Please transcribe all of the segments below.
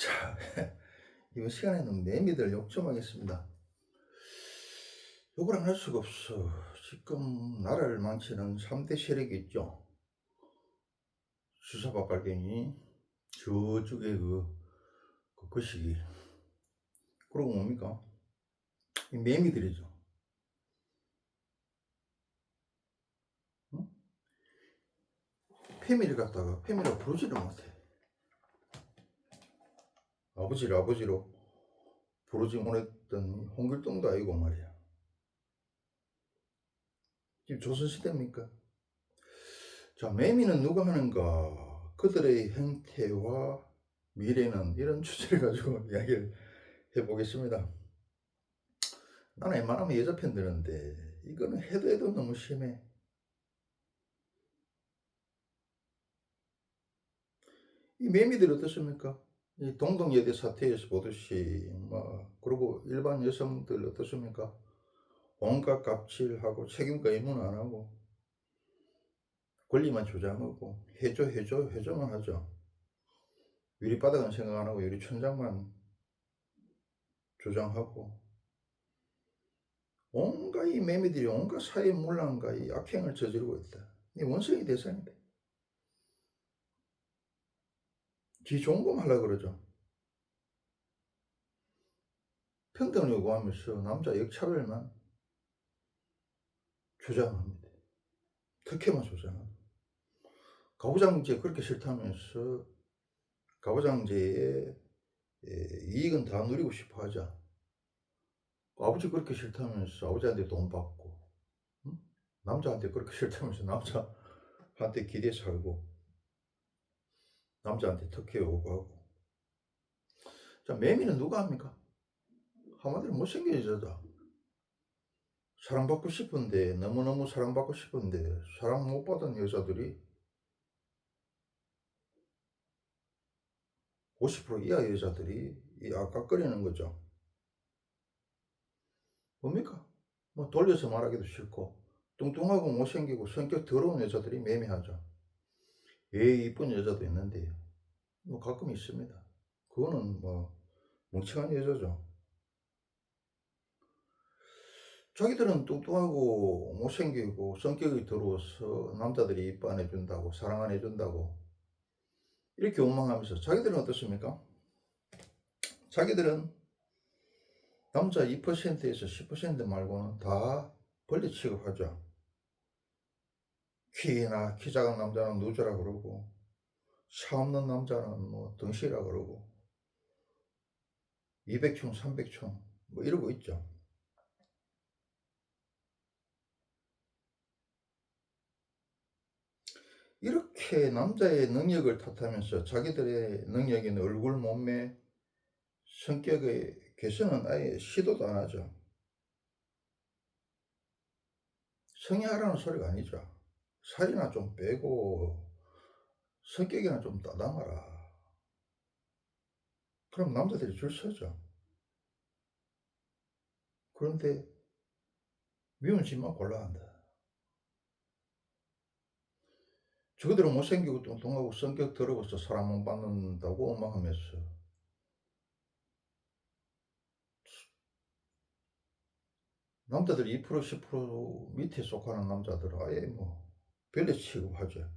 자, 이번 시간에는 매미들 욕 좀 하겠습니다. 욕을 안 할 수가 없어. 지금 나라를 망치는 3대 세력이 있죠. 수사박갈갱이, 저쪽에 그, 그 거시기. 그러고 뭡니까? 이 매미들이죠. 응? 패밀리 갖다가 패밀리가 부르지를 못해. 아버지를 아버지로 부르지 못했던 홍길동도 아니고 말이야. 지금 조선시대입니까? 자, 매미는 누가 하는가? 그들의 행태와 미래는 이런 주제를 가지고 이야기를 해보겠습니다. 나는 웬만하면 여자 편 드는데 이거는 해도 해도 너무 심해. 이 매미들 어떻습니까? 이 동동여대 사태에서 보듯이 뭐 그리고 일반 여성들 어떻습니까? 온갖 갑질하고 책임과 의문 안 하고 권리만 주장하고 해줘 해줘 해줘만 하죠. 유리바닥은 생각 안 하고 유리천장만 주장하고 온갖 이 매미들이 온갖 사회 문란과 이 악행을 저지르고 있다. 이 원성이 대상이다. 지 좋은 거만 하려고 그러죠. 평등을 요구하면서 남자 역차별만 주장합니다. 특혜만 주장합니다. 가부장제 그렇게 싫다면서 가부장제의 예, 이익은 다 누리고 싶어 하자. 아버지 그렇게 싫다면서 아버지한테 돈 받고 응? 남자한테 그렇게 싫다면서 남자한테 기대 살고 남자한테 특혜 요구하고 자 매미는 누가 합니까? 한마디로 못생긴 여자다 사랑받고 싶은데 너무너무 사랑받고 싶은데 사랑 못 받은 여자들이 50% 이하 여자들이 이 아깝거리는 거죠 뭡니까? 뭐 돌려서 말하기도 싫고 뚱뚱하고 못생기고 성격 더러운 여자들이 매매하죠. 예 이쁜 여자도 있는데 뭐 가끔 있습니다. 그거는 뭐 멍청한 여자죠. 자기들은 뚱뚱하고 못생기고 성격이 더러워서 남자들이 이뻐 안 해준다고 사랑 안 해준다고 이렇게 원망하면서 자기들은 어떻습니까? 자기들은 남자 2%에서 10% 말고는 다 벌리 취급하죠. 키나 키 작은 남자는 누주라 그러고 차 없는 남자는 뭐 덩치라 그러고 200총 300총 뭐 이러고 있죠. 이렇게 남자의 능력을 탓하면서 자기들의 능력인 얼굴, 몸매, 성격의 개선은 아예 시도도 안 하죠. 성형하라는 소리가 아니죠. 살이나 좀 빼고 성격이나 좀 따담하라. 그럼 남자들이 줄 서죠. 그런데 미운 짓만 골라한다. 저그들은 못생기고 뚱뚱하고 성격 더러워서 사람 못 받는다고 원망하면서 남자들 2% 10% 밑에 속하는 남자들은 아예 뭐 별로 취급하죠.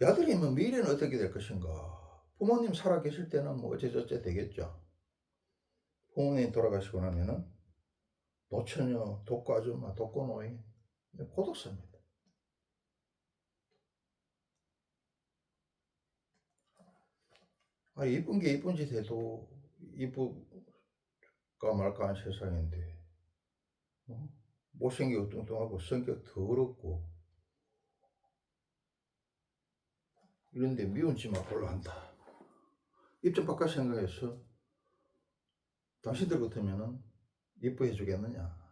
야들이 뭐 미래는 어떻게 될 것인가? 부모님 살아 계실 때는 뭐 어째저째 되겠죠. 부모님 돌아가시고 나면은 노처녀, 독거 아줌마, 독거 노인, 고독사입니다. 아, 이쁜 게 이쁜 짓 해도 이쁘가 말까 한 세상인데, 어? 못생기고 뚱뚱하고 성격 더럽고, 이런데 미운 짓만 골라한다. 입장 바꿔 생각해서 당신들 같으면은 이뻐해 주겠느냐?